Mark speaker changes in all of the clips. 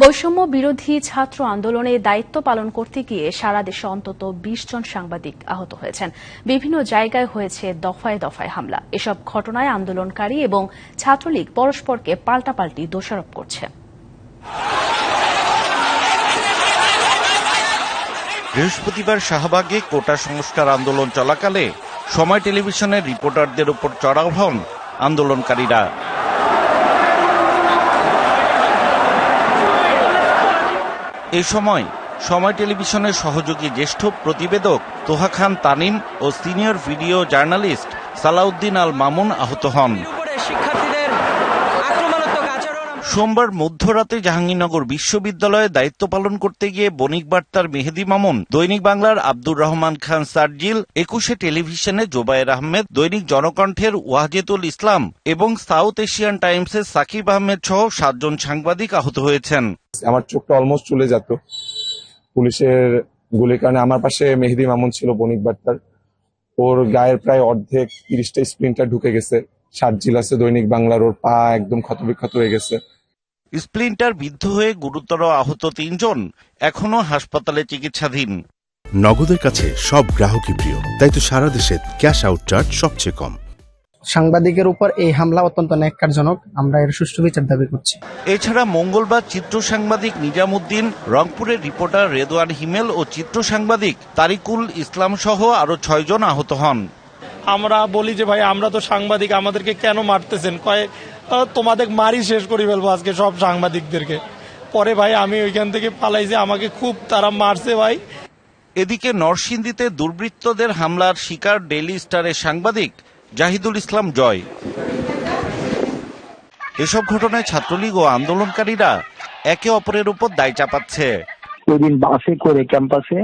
Speaker 1: বৈষম্য বিরোধী ছাত্র আন্দোলনে দায়িত্ব পালন করতে গিয়ে সারা দেশে অন্তত বিশ জন সাংবাদিক আহত হয়েছেন। বিভিন্ন জায়গায় হয়েছে দফায় দফায় হামলা। এসব ঘটনায় আন্দোলনকারী এবং ছাত্রলীগ পরস্পরকে পাল্টাপাল্টি দোষারোপ করছে।
Speaker 2: বৃহস্পতিবার শাহবাগে কোটা সংস্কার আন্দোলন চলাকালে সময় টেলিভিশনের রিপোর্টারদের উপর চড়াও হন আন্দোলনকারীরা। এ সময় সময় টেলিভিশনের সহযোগী জ্যেষ্ঠ প্রতিবেদক তোহা খান তানিম ও senior video journalist Salauddin Al Mamun আহত হন। সোমবার মধ্যরাতে জাহাঙ্গীরনগর বিশ্ববিদ্যালয়ে দায়িত্ব পালন করতে গিয়ে বণিক বার্তার মেহেদি মামুন, দৈনিক বাংলার আব্দুর রহমান খান, সার্জিল, একুশে টেলিভিশনে জোবায়ের আহমেদ, দৈনিক জনকণ্ঠের ওয়াজেতুল ইসলাম এবং সাউথ এশিয়ান টাইমসের সাকিব আহমেদ সহ সাতজন সাংবাদিক আহত হয়েছেন।
Speaker 3: আমার চোখটা অলমোস্ট চলে যেত। পুলিশের গুলির কারণে আমার পাশে মেহেদি মামুন ছিল বণিক বার্তার। ওর গায়ের প্রায় অর্ধেক তিরিশটা স্প্রিন্টার ঢুকে গেছে। সার্জিল আছে দৈনিক বাংলার, ওর পা একদম ক্ষতবিক্ষত হয়ে গেছে।
Speaker 2: স্প্লিন্টার বিদ্ধ হয়ে গুরুতর আহত তিনজন এখনও হাসপাতালে চিকিৎসাধীন।
Speaker 4: নগদের কাছে সব গ্রাহকই প্রিয় তাই তো সারা দেশে ক্যাশ আউট চার্জ সবচেয়ে কম।
Speaker 5: সাংবাদিকের উপর এই হামলা অত্যন্ত ন্যাক্কারজনক আমরা এর সুষ্ঠু বিচার দাবি করছি।
Speaker 2: এছাড়া মঙ্গলবার চিত্র সাংবাদিক নিজামুদ্দিন রংপুরের রিপোর্টার রেদওয়ান হিমেল ও চিত্র সাংবাদিক তারিকুল ইসলাম সহ আরও ছয়জন আহত হন।
Speaker 6: আমরা বলি যে ভাই আমরা তো সাংবাদিক আমাদেরকে কেন মারতেছেন? কয়েক তোমাদের মারি শেষ করে ফেলব আজকে সব সাংবাদিকদেরকে। পরে ভাই আমি ওইখান থেকে পালাইছি আমাকে খুব তারা মারছে ভাই।
Speaker 2: এদিকে নরসিংদীতে দুর্বৃত্তদের হামলার শিকার ডেইলি স্টারের সাংবাদিক জাহিদুল ইসলাম জয়। এসব ঘটনায় ছাত্রলীগ ও আন্দোলনকারীরা একে অপরের উপর দায় চাপাচ্ছে।
Speaker 7: ওই দিন বাসে করে ক্যাম্পাসে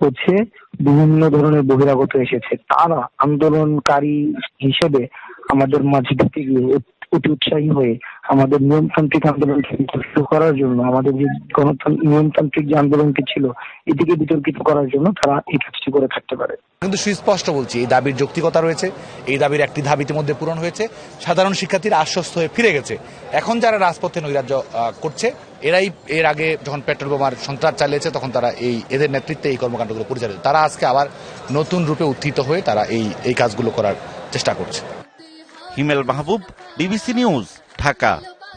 Speaker 7: হচ্ছে বিভিন্ন ধরনের বহিরাগত এসেছে। তারা আন্দোলনকারী হিসেবে আমাদের মাঝে ঢুকে গিয়ে অতি উৎসাহী হয়ে আমাদের নিয়মতান্ত্রিক আন্দোলনকে বিতর্কিত করার জন্য আমাদের যে গণতান্ত্রিক নিয়মতান্ত্রিক যে আন্দোলনটি ছিল এটিকে বিতর্কিত করার জন্য তারা এই কাজটি করে থাকতে পারে।
Speaker 8: কিন্তু সুস্পষ্ট বলছি এই দাবির যৌক্তিকতা রয়েছে এই দাবির একটি ধাপ ইতিমধ্যে পূরণ হয়েছে সাধারণ শিক্ষার্থীরা আশ্বস্ত হয়ে ফিরে গেছে। এখন যারা রাজপথে নৈরাজ্য আহ, করছে এরাই এর আগে যখন পেট্রোল বোমার সন্ত্রাস চালিয়েছে তখন তারা এই এদের নেতৃত্বে এই কর্মকাণ্ডগুলো পরিচালিত। তারা আজকে আবার নতুন রূপে উত্থিত হয়ে তারা এই এই কাজগুলো করার চেষ্টা করছে।
Speaker 2: Himel Mahbub BBC news. Dhaka